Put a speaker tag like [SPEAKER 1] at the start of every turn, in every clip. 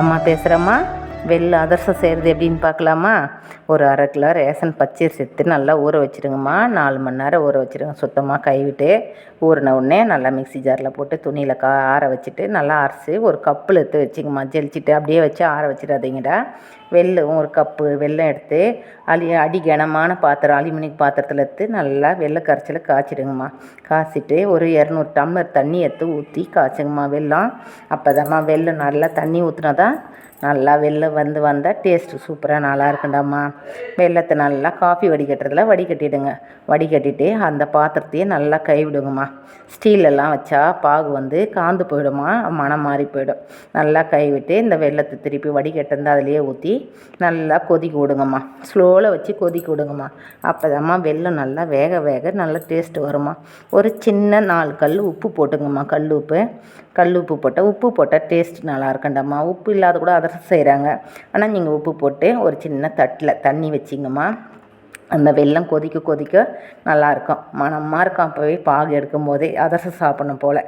[SPEAKER 1] அம்மா பேசுகிறேம்மா வெள்ளை அதிரசம் செய்கிறது எப்படின்னு பார்க்கலாமா? ஒரு அரை கிலோ ரேஷன் பச்சரிசி எடுத்து நல்லா ஊற வச்சுருங்கம்மா. நாலு மணி நேரம் ஊற வச்சுருங்க. சுத்தமாக கைவிட்டு ஊறின உடனே நல்லா மிக்ஸி ஜாரில் போட்டு துணியில் கா ஆற வச்சுட்டு நல்லா அரைச்சி ஒரு கப்பில் எடுத்து வச்சுங்கம்மா. ஜெலிச்சிட்டு அப்படியே வச்சு ஆற வச்சிடாதீங்கடா. வெள்ளம் ஒரு கப்பு வெல்லம் எடுத்து அலி அடி கனமான பாத்திரம் அலுமினியம் பாத்திரத்தில் எடுத்து நல்லா வெள்ளை கரைச்சல காய்ச்சிடுங்கம்மா. காய்ச்சிட்டு ஒரு இரநூறு டம்ளர் தண்ணி எடுத்து ஊற்றி காய்ச்சுங்கம்மா வெள்ளம் அப்போ வெள்ளம் நல்லா தண்ணி ஊற்றினா தான் நல்லா வெள்ளம் வந்து வந்தால் டேஸ்ட்டு சூப்பராக நல்லா இருக்குண்டாம்மா வெள்ளத்தை நல்லா காஃபி வடிகட்டுறதுல வடிகட்டிடுங்க வடிகட்டிட்டு அந்த பாத்திரத்தையே நல்லா கைவிடுங்கம்மா. ஸ்டீலெல்லாம் வச்சா பாகு வந்து காந்து போயிடுமா? மனம் மாறி போயிடும். நல்லா கைவிட்டு இந்த வெள்ளத்தை திருப்பி வடிகட்டிருந்து அதிலேயே ஊற்றி நல்லா கொதிக்க விடுங்கம்மா. ஸ்லோவில் வச்சு கொதிக்க விடுங்கம்மா. அப்போதாம்மா வெள்ளம் நல்லா வேக வேக நல்லா டேஸ்ட்டு வருமா ஒரு சின்ன நாலு கல் உப்பு போட்டுங்கம்மா கல் உப்பு. கல் உப்பு போட்டால் உப்பு போட்டால் டேஸ்ட் நல்லா இருக்கண்டாம்மா உப்பு இல்லாத கூட அதிரசம் செய்கிறாங்க. ஆனால் நீங்கள் உப்பு போட்டு ஒரு சின்ன தட்டில் தண்ணி வச்சிங்கம்மா. அந்த வெள்ளம் கொதிக்க கொதிக்க நல்லாயிருக்கும். மணமாக இருக்கும் அப்போவே பாகு எடுக்கும் போதே அதிரசம் சாப்பிடணும் போல்.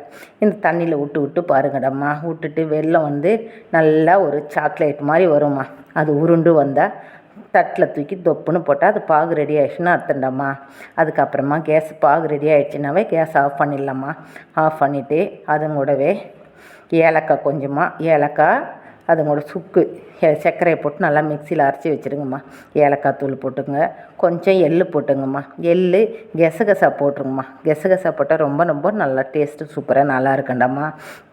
[SPEAKER 1] இந்த தண்ணியில் விட்டு விட்டு பாருங்கடம்மா. விட்டுட்டு வெல்லம் வந்து நல்லா ஒரு சாக்லேட் மாதிரி வரும்மா. அது உருண்டு வந்தால் தட்டில் தூக்கி தொப்புன்னு போட்டால் அது பாகு ரெடி ஆயிடுச்சுன்னு அர்த்தம்டாம்மா. அதுக்கப்புறமா கேஸ் பாகு ரெடி ஆயிடுச்சுனாவே கேஸ் ஆஃப் பண்ணிடலாம்மா. ஆஃப் பண்ணிவிட்டு அது கூடவே ஏலக்காய் கொஞ்சமாக ஏலக்காய் அது கூட சுக்கு சர்க்கரையை போட்டு நல்லா மிக்சியில் அரைச்சி வச்சுருங்கம்மா. ஏலக்காய் தூள் போட்டுங்க கொஞ்சம் எள்ளு போட்டுங்கம்மா எள்ளு கெசகசா போட்டுருங்கம்மா. கெசகசா போட்டால் ரொம்ப ரொம்ப நல்லா டேஸ்ட்டு சூப்பராக நல்லா இருக்குண்டாம்மா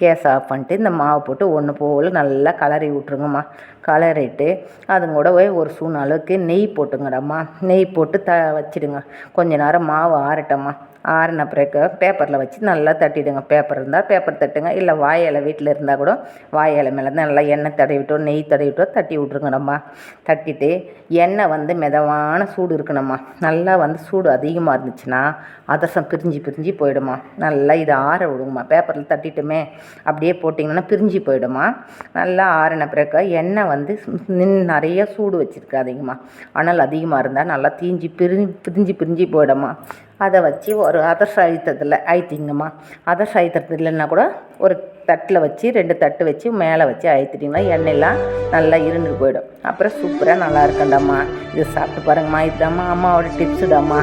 [SPEAKER 1] கேஸ் ஆஃப் பண்ணிட்டு இந்த மாவு போட்டு ஒன்று போல் நல்லா கலரி விட்ருங்கம்மா கலரிட்டு அது கூடவே ஒரு ஸ்பூன் அளவுக்கு நெய் போட்டுங்கடம்மா. நெய் போட்டு த வச்சிடுங்க. கொஞ்ச நேரம் மாவு ஆறட்டம்மா. ஆறின பிறகு பேப்பரில் வச்சு நல்லா தட்டிடுங்க. பேப்பர் இருந்தால் பேப்பர் தட்டுங்க. இல்லை வாழை வீட்டில் இருந்தால் கூட வாழை மேலே தான் நல்லா எண்ணெய் தடவிட்டோ நெய் தடவிட்டோ தட்டி விட்ருங்கடம்மா தட்டிட்டு எண்ணெய் வந்து மிதமான சூடு இருக்கணும்மா. நல்லா வந்து சூடு அதிகமாக இருந்துச்சுன்னா அதர்சம் பிரிஞ்சு பிரிஞ்சு போயிடுமா நல்லா இதை ஆற விடுங்கம்மா. பேப்பரில் தட்டிட்டுமே. அப்படியே போட்டிங்கன்னா பிரிஞ்சு போயிடுமா நல்லா ஆறின பிறகு எண்ணெய் வந்து நின் நிறைய சூடு வச்சுருக்காதீங்கம்மா. அனல் அதிகமாக இருந்தால் நல்லா தீஞ்சு பிரிஞ்சு பிரிஞ்சு பிரிஞ்சு போயிடுமா அதை வச்சு ஒரு அதர்ச அழுத்தத்தில் அழுத்திங்கம்மா அதர் அழுத்தத்தில் இல்லைன்னா கூட ஒரு தட்டில் வச்சு ரெண்டு தட்டு வச்சு மேலே வச்சு அழுத்திட்டிங்கன்னா எண்ணெயெல்லாம் நல்லா இருண்டு போயிடும். அப்புறம் சூப்பராக நல்லா இருக்கண்டாம்மா இது சாப்பிட்டு பாருங்கம்மா. இதுதாம்மா அம்மாவோட டிப்ஸுதாம்மா